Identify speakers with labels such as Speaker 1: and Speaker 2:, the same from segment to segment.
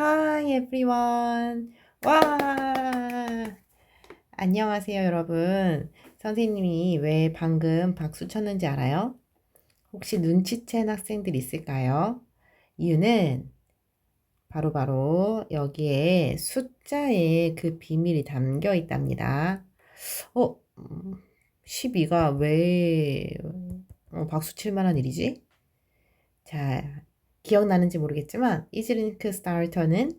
Speaker 1: Hi everyone. 와! 안녕하세요, 여러분. 선생님이 왜 방금 박수 쳤는지 알아요? 혹시 눈치챈 학생들 있을까요? 이유는 바로바로 여기에 숫자에 그 비밀이 담겨 있답니다. 어, 12가 왜 어, 박수 칠 만한 일이지? 자, 기억나는지 모르겠지만 이즈링크 스타터는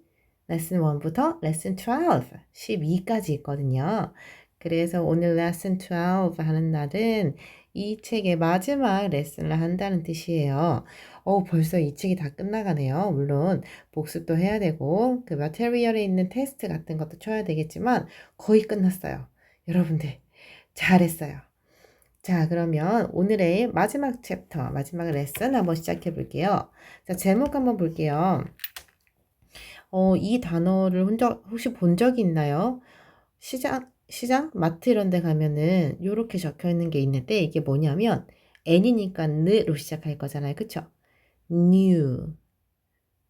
Speaker 1: 레슨 1부터 레슨 12, 12까지 있거든요. 그래서 오늘 레슨 12 하는 날은 이 책의 마지막 레슨을 한다는 뜻이에요. 어, 벌써 이 책이 다 끝나가네요. 물론 복습도 해야 되고 그 마테리얼에 있는 테스트 같은 것도 쳐야 되겠지만 거의 끝났어요. 여러분들 잘했어요. 자, 그러면 오늘의 마지막 챕터, 마지막 레슨 한번 시작해 볼게요. 자, 제목 한번 볼게요. 어, 이 단어를 혼자 혹시 본 적이 있나요? 시장, 시장, 마트 이런 데 가면은 이렇게 적혀 있는 게 있는데 이게 뭐냐면 N이니까 느로 시작할 거잖아요. 그쵸? new,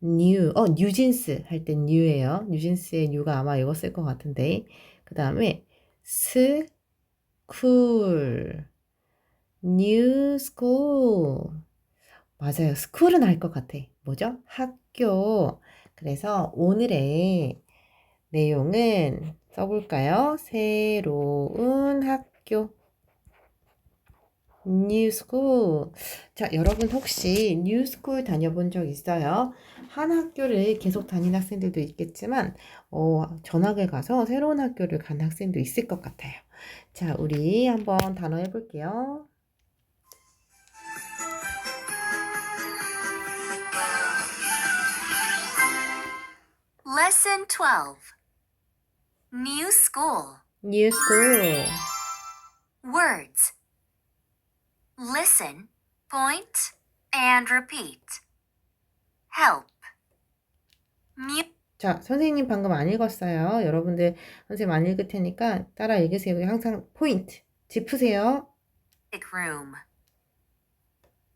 Speaker 1: new, 어, 뉴진스 할 때 new예요. 뉴진스의 new가 아마 이거 쓸 것 같은데 그 다음에 스, 쿨, new school. 맞아요. school은 알 것 같아. 뭐죠? 학교. 그래서 오늘의 내용은 써볼까요? 새로운 학교. new school. 자, 여러분 혹시 new school 다녀본 적 있어요? 한 학교를 계속 다닌 학생들도 있겠지만, 어, 전학을 가서 새로운 학교를 간 학생도 있을 것 같아요. 자, 우리 한번 단어 해볼게요.
Speaker 2: Lesson 12 New School
Speaker 1: new school.
Speaker 2: Words Listen, point, and repeat. Help. Music
Speaker 1: 자, 선생님 방금 안 읽었어요. 여러분들 선생님 안 읽을 테니까 따라 읽으세요. 항상 포인트 짚으세요.
Speaker 2: room.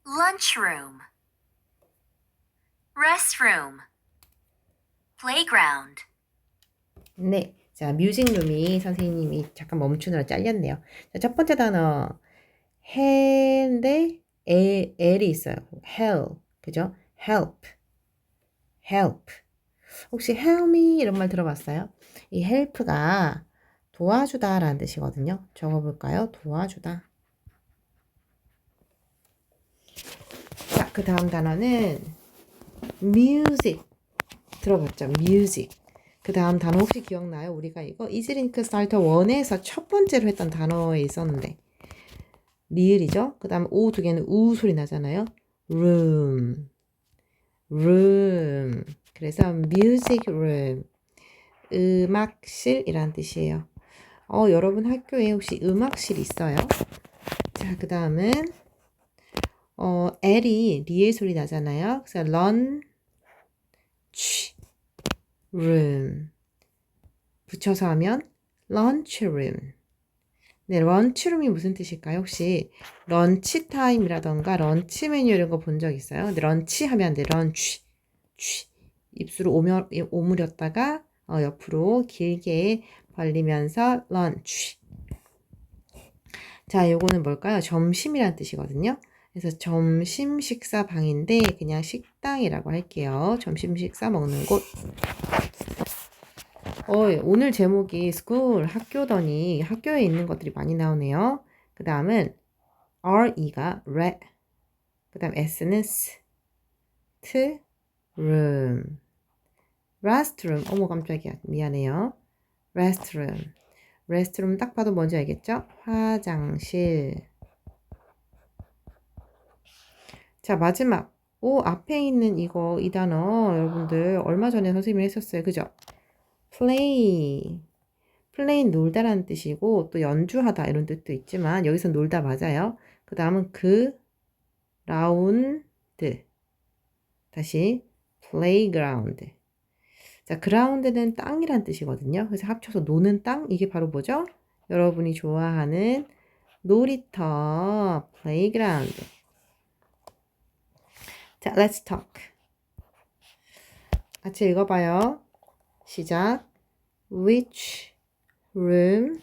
Speaker 2: Lunchroom. Restroom. Playground.
Speaker 1: 네. 자, 뮤직룸이 선생님이 잠깐 멈추느라 잘렸네요. 자, 첫 번째 단어 해인데 L, L이 있어요. hell. 그죠? help. help. 혹시 help me 이런 말 들어봤어요? 이 help가 도와주다 라는 뜻이거든요. 적어볼까요? 도와주다. 자, 그 다음 단어는 music. 들어봤죠? music. 그 다음 단어 혹시 기억나요? 우리가 이거 이즈링크 스타터 1에서 첫 번째로 했던 단어에 있었는데 리을이죠? 그 다음 오 두 개는 우 소리 나잖아요. room, room. 그래서 music room, 음악실이란 뜻이에요. 어, 여러분 학교에 혹시 음악실 있어요? 자, 그 다음은 어, L이 리을 소리 나잖아요. 그래서 취, room. 붙여서 하면 lunchroom. 네, 런치룸이 무슨 뜻일까요? 혹시 런치 타임이라던가 런치 메뉴 이런 거 본 적 있어요? 근데 런치 하면 안 돼. 런치. 취. 입술을 오며, 오므렸다가 어, 옆으로 길게 벌리면서 런치. 자, 요거는 뭘까요? 점심이란 뜻이거든요. 그래서 점심 식사 방인데 그냥 식당이라고 할게요. 점심 식사 먹는 곳. 어, 오늘 제목이 school 학교더니 학교에 있는 것들이 많이 나오네요. 그 다음은 RE가 re, 그 다음 S는 s, t, room, restroom. 어머 깜짝이야 미안해요. restroom, restroom 딱 봐도 뭔지 알겠죠? 화장실. 자 마지막 오 앞에 있는 이거 이 단어 여러분들 얼마 전에 선생님이 했었어요. 그죠? play. play 놀다라는 뜻이고 또 연주하다 이런 뜻도 있지만 여기서 놀다 맞아요. 그 다음은 그 라운드. 다시 playground. 자, ground는 땅이란 뜻이거든요. 그래서 합쳐서 노는 땅 이게 바로 뭐죠? 여러분이 좋아하는 놀이터 playground. 자, let's talk. 같이 읽어봐요. 시작. Which room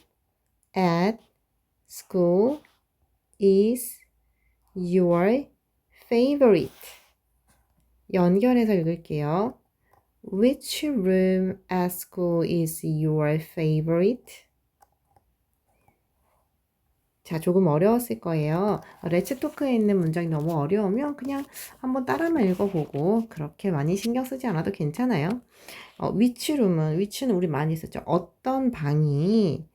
Speaker 1: at school is your favorite? 연결해서 읽을게요. Which room at school is your favorite? 자, 조금 어려웠을 거예요. 레츠 토크에 있는 문장이 너무 어려우면 그냥 한번 따라만 읽어보고 그렇게 많이 신경 쓰지 않아도 괜찮아요. 어, room은 which는 우리 많이 썼죠. 어떤 방이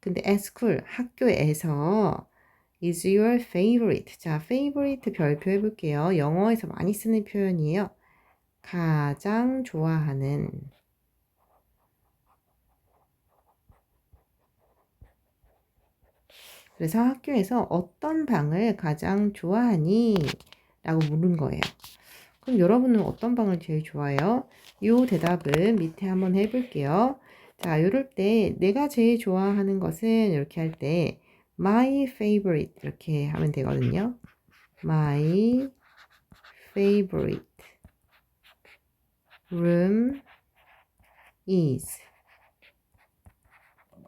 Speaker 1: 근데 school 학교에서 is your favorite. 자, favorite 별표 해볼게요. 영어에서 많이 쓰는 표현이에요. 가장 좋아하는 그래서 학교에서 어떤 방을 가장 좋아하니? 라고 물은 거예요. 그럼 여러분은 어떤 방을 제일 좋아해요? 요 대답은 밑에 한번 해볼게요. 자, 이럴 때 내가 제일 좋아하는 것은 이렇게 할 때 my favorite 이렇게 하면 되거든요. my favorite room is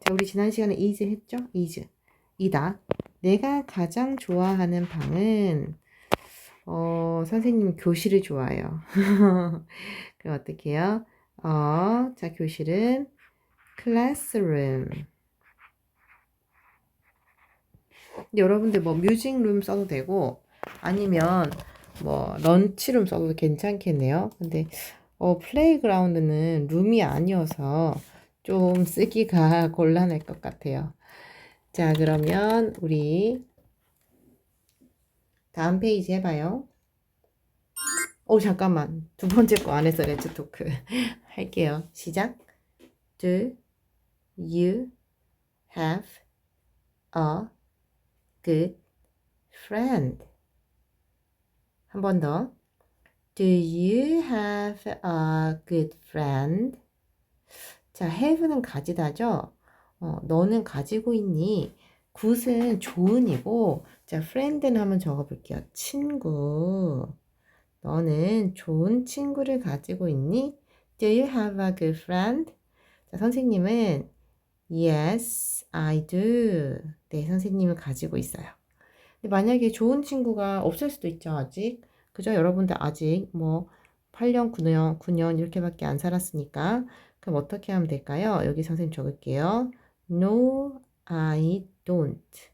Speaker 1: 자, 우리 지난 시간에 is 했죠? is 이다. 내가 가장 좋아하는 방은 어, 선생님 교실을 좋아해요. 그럼 어떻게 해요? 어, 자, 교실은 classroom. 여러분들 뭐 뮤직룸 써도 되고 아니면 뭐 런치룸 써도 괜찮겠네요. 근데 어, 플레이그라운드는 룸이 아니어서 좀 쓰기가 곤란할 것 같아요. 자, 그러면 우리 다음 페이지 해봐요. 오, 잠깐만. 두 번째 거안 했어, 레츠 토크. 할게요. 시작. Do you have a good friend? 한 번 더. Do you have a good friend? 자, have는 가지다죠? 어, 너는 가지고 있니? 굿은 좋은이고, 자, friend는 한번 적어볼게요. 친구. 너는 좋은 친구를 가지고 있니? Do you have a good friend? 자, 선생님은 Yes, I do. 네, 선생님은 가지고 있어요. 근데 만약에 좋은 친구가 없을 수도 있죠, 아직. 그죠? 여러분들 아직 뭐 8년, 9년, 9년 이렇게밖에 안 살았으니까. 그럼 어떻게 하면 될까요? 여기 선생님 적을게요. No, I don't.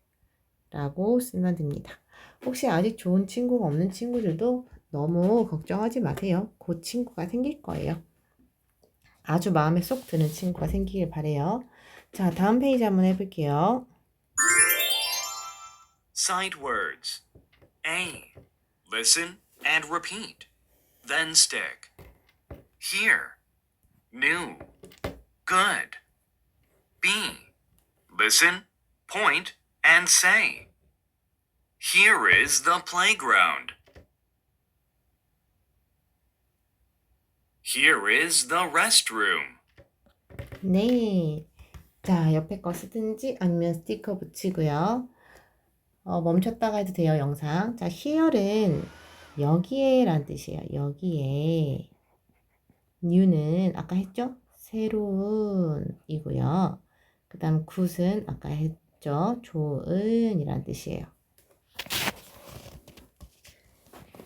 Speaker 1: 라고 쓰면 됩니다. 혹시 아직 좋은 친구가 없는 친구들도 너무 걱정하지 마세요. 그 친구가 생길 거예요. 아주 마음에 쏙 드는 친구가 생기길 바래요. 자, 다음 페이지 한번 해볼게요.
Speaker 3: Sight words. A. Listen and repeat. Then stick. Hear. New. Good. B. Listen, point, and say. Here is the playground. Here is the restroom.
Speaker 1: 네. 자, 옆에 거 쓰든지 아니면 스티커 붙이고요. 어, 멈췄다가 해도 돼요, 영상. 자, here는 여기에 란 뜻이에요. 여기에. new는 아까 했죠? 새로운 이고요. 그 다음 굿은 아까 했죠? 좋은 이란 뜻이에요.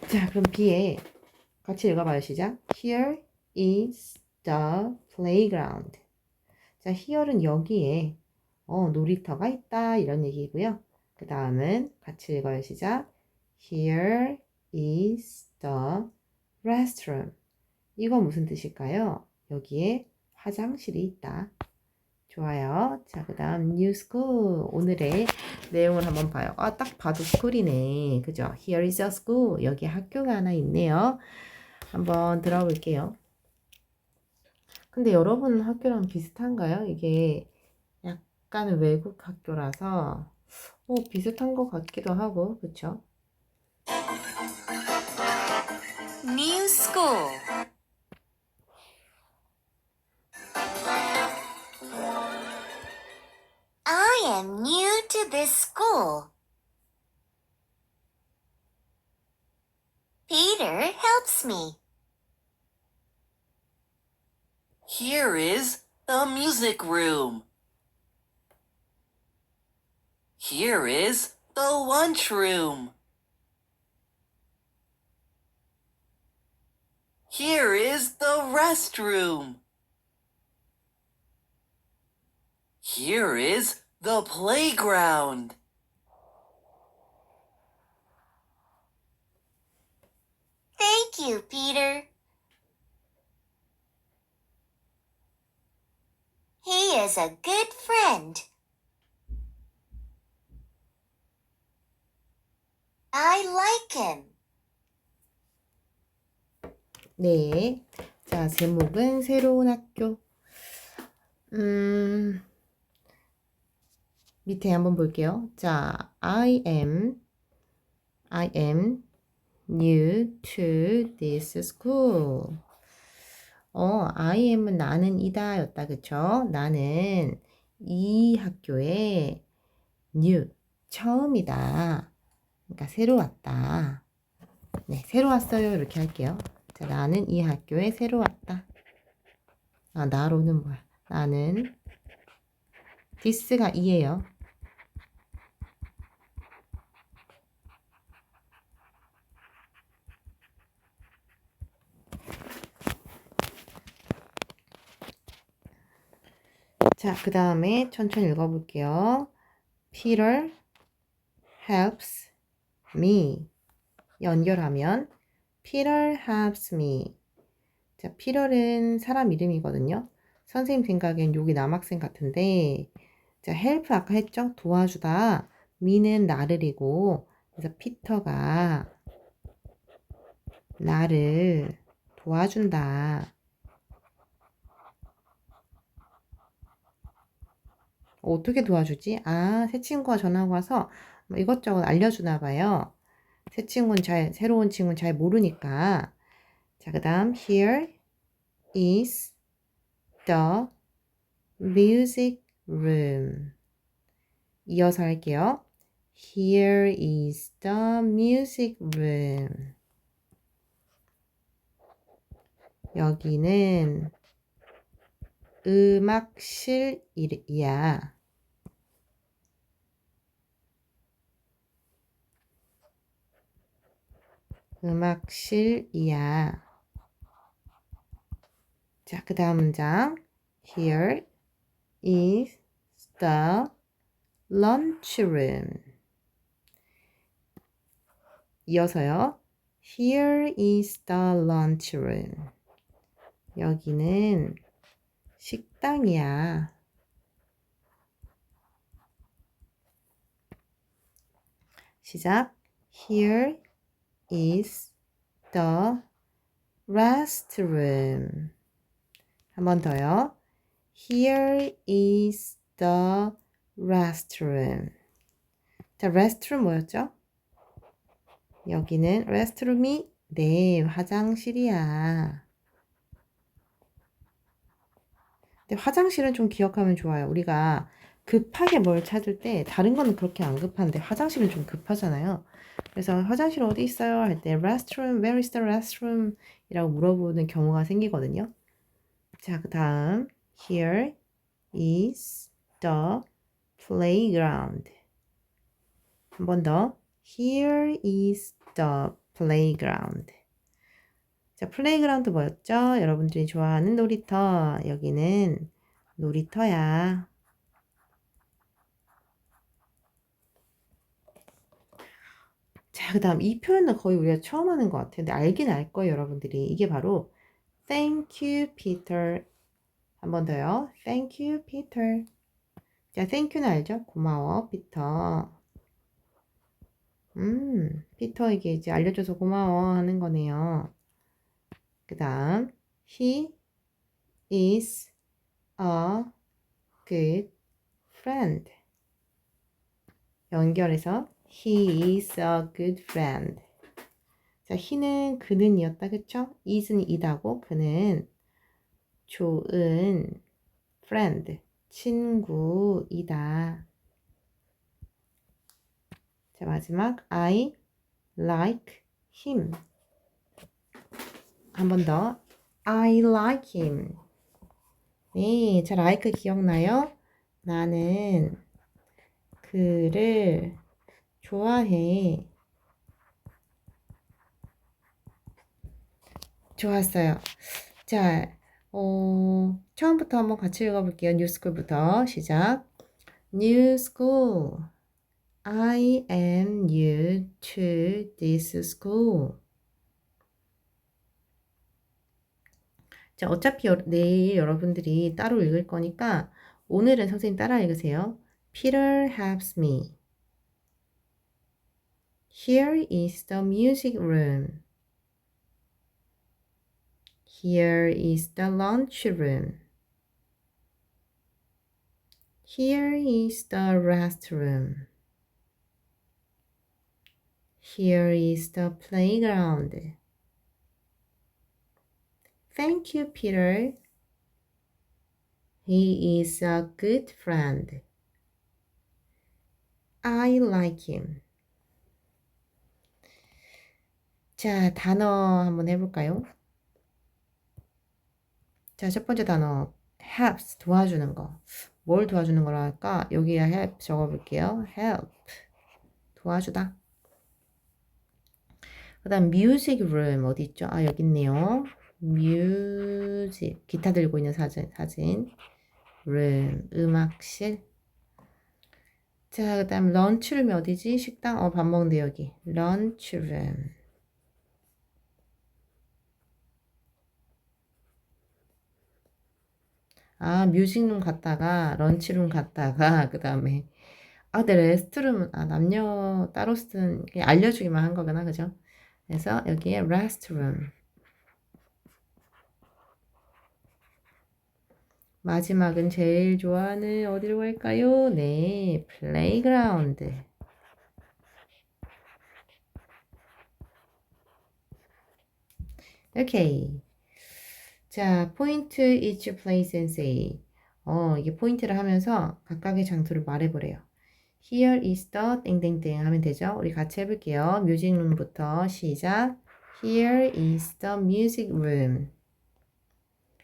Speaker 1: 자, 그럼 B에 같이 읽어봐요. 시작. Here is the playground. 자, here는 여기에 어, 놀이터가 있다 이런 얘기고요. 그 다음은 같이 읽어요. 시작. Here is the restroom. 이건 무슨 뜻일까요? 여기에 화장실이 있다. 좋아요. 자, 그 다음 school. 오늘의 내용을 한번 봐요. 아, 딱 봐도 스쿨이네. 그죠? Here is a school. 여기 학교가 하나 있네요. 한번 들어볼게요. 근데 여러분 학교랑 비슷한가요? 이게 약간 외국 학교라서 어, 비슷한 것 같기도 하고, 그쵸?
Speaker 2: New school. Am new to this school. Peter helps me.
Speaker 4: Here is the music room. Here is the lunchroom. Here is the restroom. Here is the playground.
Speaker 2: Thank you, Peter. He is a good friend. I like him.
Speaker 1: 네. 자, 제목은 새로운 학교. 음, 밑에 한번 볼게요. 자, I am, I am new to this school. 어, I am은 나는 이다 였다. 그쵸? 나는 이 학교에 new, 처음이다. 그러니까 새로 왔다. 네, 새로 왔어요. 이렇게 할게요. 자, 나는 이 학교에 새로 왔다. 아, 나로는 뭐야? 나는 this가 이에요. 자, 그 다음에 천천히 읽어볼게요. Peter helps me. 연결하면 Peter helps me. 자, 피럴은 사람 이름이거든요. 선생님 생각엔 여기 남학생 같은데, 자, help 아까 했죠? 도와주다. me는 나를이고, 그래서 피터가 나를 도와준다. 어떻게 도와주지? 아, 새 친구가 전화가 와서 뭐 이것저것 알려주나 봐요. 새 친구는 잘, 새로운 친구는 잘 모르니까. 자, 그 다음, here is the music room. 이어서 할게요. Here is the music room. 여기는 음악실이야. 음악실이야. 자, 그 다음 문장. Here is the lunchroom. 이어서요. Here is the lunchroom. 여기는 식당이야. 시작. Here is the restroom. 한 번 더요. Here is the restroom. 자, restroom 뭐였죠? 여기는 restroom이 네, 화장실이야. 근데 화장실은 좀 기억하면 좋아요. 우리가 급하게 뭘 찾을 때 다른 거는 그렇게 안 급한데 화장실은 좀 급하잖아요. 그래서 화장실 어디 있어요? 할 때 restroom, where is the restroom? 이라고 물어보는 경우가 생기거든요. 자, 그 다음 here is the playground. 한 번 더. Here is the playground. 자, 플레이그라운드 뭐였죠? 여러분들이 좋아하는 놀이터. 여기는 놀이터야. 자, 그 다음 이 표현은 거의 우리가 처음 하는 것 같아요. 근데 알긴 알 거예요, 여러분들이. 이게 바로 Thank you, Peter. 한 번 더요. Thank you, Peter. 자, thank you는 알죠? 고마워, 피터. 음, 피터에게 이제 알려줘서 고마워 하는 거네요. 그 다음, he is a good friend. 연결해서 he is a good friend. 자, he는 그는이었다, 그쵸? is는 이다고, 그는 좋은 friend, 친구이다. 자, 마지막 I like him. 한 번 더. I like him. 네, 자, 라이크 기억나요? 나는 그를 좋아해. 좋았어요. 자, 어, 처음부터 한번 같이 읽어볼게요. 뉴스쿨부터 시작. New school. I am new to this school. 자, 어차피 여- 내일 여러분들이 따로 읽을 거니까 오늘은 선생님 따라 읽으세요. Peter helps me. Here is the music room. Here is the lunch room. Here is the restroom. Here is the playground. Thank you, Peter. He is a good friend. I like him. 자, 단어 한번 해볼까요? 자, 첫 번째 단어 helps 도와주는 거. 뭘 도와주는 거라 할까? 여기에 help 적어볼게요. help 도와주다. 그 다음 music room 어디 있죠? 아 여기 있네요. music 기타 들고 있는 사진 사진 room 음악실. 자 그 다음 lunchroom이 어디지? 식당 어 밥 먹는데 여기 lunchroom. 아, 뮤직룸 갔다가, 런치룸 갔다가, 그 다음에, 아, 근데 레스트룸은, 아, 남녀 따로 쓴, 그냥 알려주기만 한 거구나, 그죠? 그래서 여기에 restroom. 마지막은 제일 좋아하는 어디로 갈까요? 네, playground. 오케이. 자, 포인트 each place and say. 어, 이게 포인트를 하면서 각각의 장소를 말해보래요. Here is the 땡땡땡 하면 되죠? 우리 같이 해볼게요. 뮤직룸부터 시작. Here is the music room.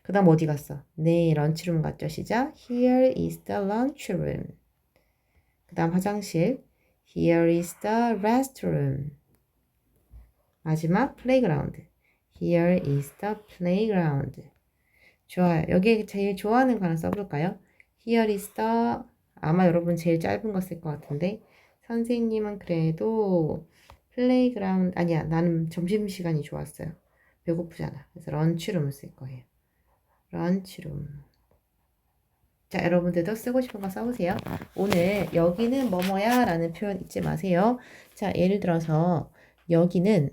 Speaker 1: 그 다음 어디 갔어? 네, 런치룸 갔죠? 시작. Here is the lunch room. 그 다음 화장실. Here is the restroom. 마지막 playground. Here is the playground. 좋아요. 여기 제일 좋아하는 거 하나 써볼까요? Here is the 아마 여러분 제일 짧은 거 쓸 것 같은데 선생님은 그래도 플레이그라운드 아니야 나는 점심시간이 좋았어요. 배고프잖아. 그래서 런치룸을 쓸 거예요. 런치룸. 자, 여러분들도 쓰고 싶은 거 써보세요. 오늘 여기는 뭐뭐야 라는 표현 잊지 마세요. 자, 예를 들어서 여기는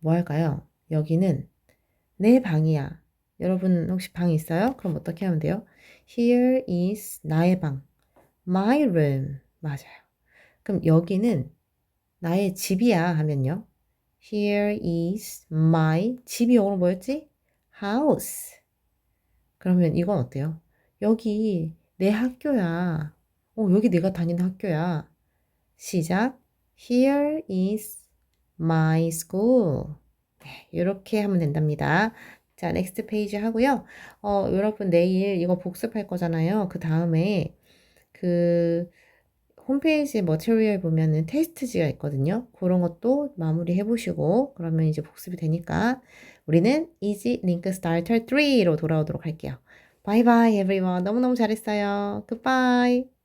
Speaker 1: 뭐 할까요? 여기는 내 방이야. 여러분 혹시 방 있어요? 그럼 어떻게 하면 돼요? Here is 나의 방. My room. 맞아요. 그럼 여기는 나의 집이야 하면요. Here is my 집이 영어로 뭐였지? House. 그러면 이건 어때요? 여기 내 학교야. 어, 여기 내가 다니는 학교야. 시작. Here is my school. 네, 이렇게 하면 된답니다. 자, 넥스트 페이지 하고요. 어, 여러분 내일 이거 복습할 거잖아요. 그 다음에 그 홈페이지 머티리얼 보면은 테스트지가 있거든요. 그런 것도 마무리 해보시고 그러면 이제 복습이 되니까 우리는 Easy Link Starter 3로 돌아오도록 할게요. 바이바이 everyone. 너무너무 잘했어요. Goodbye.